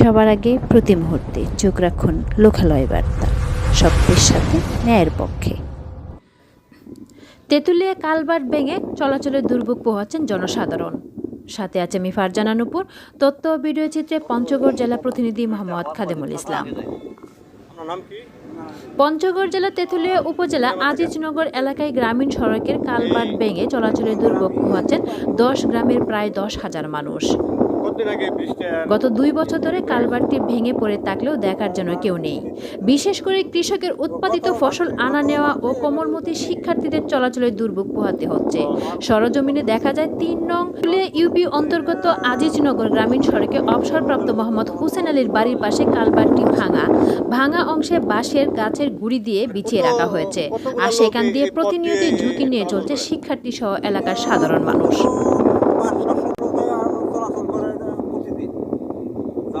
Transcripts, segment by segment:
সবার আগে প্রতি মুহূর্তে চোখ রাখুন লোকালয় বার্তা। সত্যের সাথে ন্যায়ের পক্ষে। তেঁতুলিয়া কালবাট ভেঙে চলাচলের দুর্ভোগ পোহাচ্ছেন জনসাধারণ। সাথে আছে আমি ফারজানা নুপুর তথ্য ভিডিও চিত্রে পঞ্চগড় জেলা প্রতিনিধি মোহাম্মদ খাদেমুল ইসলাম। পঞ্চগড় জেলা তেঁতুলিয়া উপজেলা আজিজনগর এলাকায় গ্রামীণ সড়কের কালবাট ভেঙে চলাচলের দুর্ভোগ পোহাচ্ছেন দশ গ্রামের প্রায় দশ হাজার মানুষ। গত দুই বছর ধরে কালবারটি ভেঙে পড়ে থাকলেও দেখার জন্য কেউ নেই। বিশেষ করে কৃষকের উৎপাদিত ফসল আনা নেওয়া ও কোমলমতি শিক্ষার্থীদের চলাচলের দুর্ভোগ পোহাতে হচ্ছে। সরজমিনে দেখা যায় তিন নং ইউপি অন্তর্গত আজিজনগর গ্রামীণ সড়কে অবসরপ্রাপ্ত মোহাম্মদ হুসেন আলীর বাড়ির পাশে কালবারটি ভাঙা। ভাঙা অংশে বাঁশের গাছের গুড়ি দিয়ে বিছিয়ে রাখা হয়েছে। আর সেখান দিয়ে প্রতিনিয়তই ঝুঁকি নিয়ে চলছে শিক্ষার্থী সহ এলাকার সাধারণ মানুষ পাঁচ সাতশো লোক চলাচল করে প্রতিদিন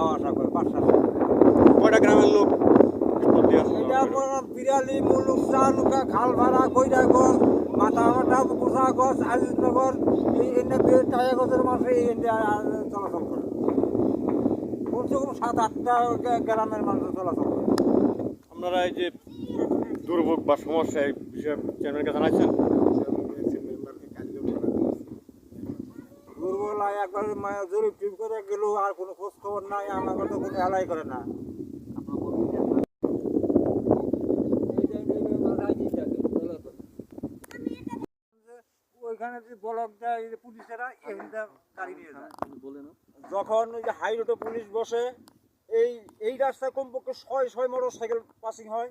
যাওয়া আসা করে কয়টা গ্রামের লোক এটা বিরালি মুলুক চালুকা খাল ভাড়া কৈরাগঞ্জ মাথা মাথা পোষা গছ আজিজনগর এই এনে টায়া গছের মাসে এই চলাচল করে। কমসে কম সাত আটটা গ্রামের মানুষ চলাচল করে। আপনারা এই যে দুর্ভোগ বা সমস্যা এই বিষয়ে চেয়ারম্যানকে জানাচ্ছেন একবার জরিপ টিপ করে গেল, আর কোনো খোঁজ খবর নাই, আমাকে তো কোনো হেলাই করে না। ওইখানে যে ব্লক দেয় পুলিশেরা গাড়ি যখন ওই যে হাই রোডে পুলিশ বসে, এই এই রাস্তায় কমপক্ষে ছয় ছয় মোটর সাইকেল পাসিং হয়।